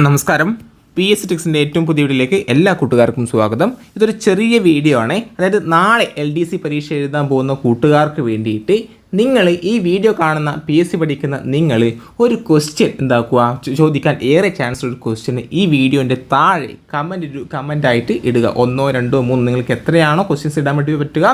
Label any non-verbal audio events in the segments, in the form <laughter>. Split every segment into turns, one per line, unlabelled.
നമസ്കാരം. P S ടിക്സിന്റെ ഏറ്റവും പുതിയ വീഡിയോയിലേക്ക് എല്ലാ കൂട്ടുകാർക്കും സ്വാഗതം. ഇതൊരു ചെറിയ വീഡിയോ ആണ്. അതായത് നാളെ എൽ ഡി സി പരീക്ഷ എഴുതാൻ പോകുന്ന കൂട്ടുകാർക്ക് വേണ്ടിയിട്ട് നിങ്ങൾ ഈ വീഡിയോ കാണുന്ന പി എസ് സി പഠിക്കുന്ന നിങ്ങൾ ഒരു ക്വസ്റ്റ്യൻ എന്താക്കുക? ചോദിക്കാൻ ഏറെ ചാൻസ് ഒരു ക്വസ്റ്റ്യൻ ഈ വീഡിയോന്റെ താഴെ കമന്റ് കമന്റായിട്ട് ഇടുക. ഒന്നോ രണ്ടോ മൂന്നോ നിങ്ങൾക്ക് എത്രയാണോ ക്വസ്റ്റ്യൻസ് ഇടാൻ വേണ്ടി പറ്റുക.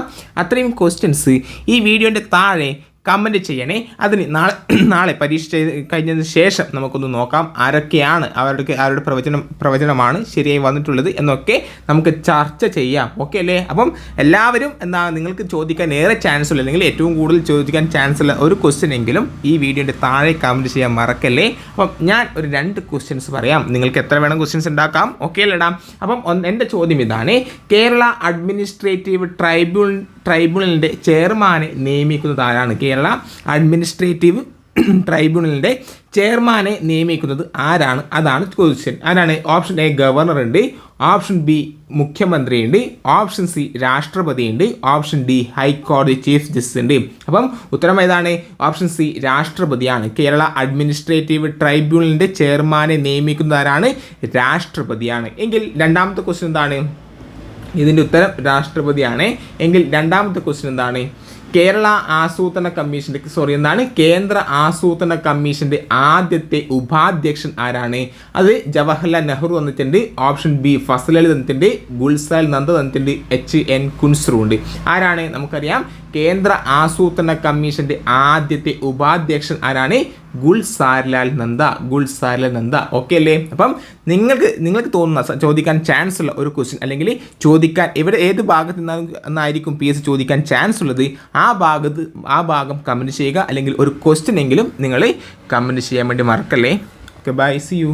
അത്രയും ക്വസ്റ്റ്യൻസ് ഈ വീഡിയോന്റെ താഴെ കമന്റ് ചെയ്യണേ. അതിന് നാളെ <clears throat> നാളെ പരീക്ഷ ചെയ്ത് കഴിഞ്ഞതിന് ശേഷം നമുക്കൊന്ന് നോക്കാം ആരൊക്കെയാണ് അവരുടെ ആരുടെ പ്രവചനം പ്രവചനമാണ് ശരിയായി വന്നിട്ടുള്ളത് എന്നൊക്കെ നമുക്ക് ചർച്ച ചെയ്യാം. ഓക്കെ അല്ലേ? അപ്പം എല്ലാവരും എന്താ നിങ്ങൾക്ക് ചോദിക്കാൻ ഏറെ ചാൻസ് ഉള്ള അല്ലെങ്കിൽ ഏറ്റവും കൂടുതൽ ചോദിക്കാൻ ചാൻസ് ഉള്ള ഒരു ക്വസ്റ്റ്യൻ എങ്കിലും ഈ വീഡിയോന്റെ താഴെ കമന്റ് ചെയ്യാൻ മറക്കല്ലേ? അപ്പം ഞാൻ ഒരു രണ്ട് ക്വസ്റ്റ്യൻസ് പറയാം. നിങ്ങൾക്ക് എത്ര വേണം ക്വസ്റ്റ്യൻസ് ഉണ്ടാക്കാം? ഓക്കെ അല്ലേടാ? അപ്പം എന്റെ ചോദ്യം ഇതാണ്. കേരള അഡ്മിനിസ്ട്രേറ്റീവ് ട്രൈബ്യൂണൽ ട്രൈബ്യൂണലിന്റെ ചെയർമാനെ നിയമിക്കുന്നത് ആരാണ്? കേരള അഡ്മിനിസ്ട്രേറ്റീവ് <clears throat> ട്രൈബ്യൂണലിന്റെ ചെയർമാനെ നിയമിക്കുന്നത് ആരാണ്? അതാണ് ക്വസ്റ്റ്യൻ ആരാണ്? ഓപ്ഷൻ എ ഗവർണർ ഉണ്ട്. ഓപ്ഷൻ ബി മുഖ്യമന്ത്രി ഉണ്ട്. ഓപ്ഷൻ സി രാഷ്ട്രപതി ഉണ്ട്. ഓപ്ഷൻ ഡി ഹൈക്കോടതി ചീഫ് ജസ്റ്റിസ് ഉണ്ട്. അപ്പം ഉത്തരം ഏതാണ്? ഓപ്ഷൻ സി രാഷ്ട്രപതിയാണ്. കേരള അഡ്മിനിസ്ട്രേറ്റീവ് ട്രൈബ്യൂണലിന്റെ ചെയർമാനെ നിയമിക്കുന്നതാരാണ് രാഷ്ട്രപതിയാണ്. എങ്കിൽ രണ്ടാമത്തെ ക്വസ്റ്റ്യൻ എന്താണ്? ഇതിന്റെ ഉത്തരം രാഷ്ട്രപതിയാണ്. എങ്കിൽ രണ്ടാമത്തെ ക്വസ്റ്റ്യൻ എന്താണ്? കേരള ആസൂത്രണ കമ്മീഷന്റെ സോറി എന്താണ്? കേന്ദ്ര ആസൂത്രണ കമ്മീഷന്റെ ആദ്യത്തെ ഉപാധ്യക്ഷൻ ആരാണ്? അത് ജവഹർലാൽ നെഹ്റു തന്നിട്ടുണ്ട്. ഓപ്ഷൻ ബി ഫസലലി തന്നിട്ടുണ്ട്. ഗുൽസാൽ നന്ദ തന്നിട്ടുണ്ട്. എച്ച് എൻ കുൻസ്രു ഉണ്ട് ആരാണ്? നമുക്കറിയാം. കേന്ദ്ര ആസൂത്രണ കമ്മീഷന്റെ ആദ്യത്തെ ഉപാധ്യക്ഷൻ ആരാണ്? ഗുൽസാരിലാൽ നന്ദ ഗുൽസാരിലാൽ നന്ദ. ഓക്കെ അല്ലേ? അപ്പം നിങ്ങൾക്ക് നിങ്ങൾക്ക് തോന്നുന്ന ചോദിക്കാൻ ചാൻസ് ഉള്ള ഒരു ക്വസ്റ്റ്യൻ അല്ലെങ്കിൽ ചോദിക്കാൻ ഇവിടെ ഏത് ഭാഗത്ത് നിന്നായിരിക്കും പി എസ് ചോദിക്കാൻ ചാൻസ് ഉള്ളത്? ആ ഭാഗത്ത് ആ ഭാഗം കമന്റ് ചെയ്യുക. അല്ലെങ്കിൽ ഒരു ക്വസ്റ്റ്യൻ എങ്കിലും നിങ്ങൾ കമന്റ് ചെയ്യാൻ വേണ്ടി മറക്കല്ലേ? Okay bye C U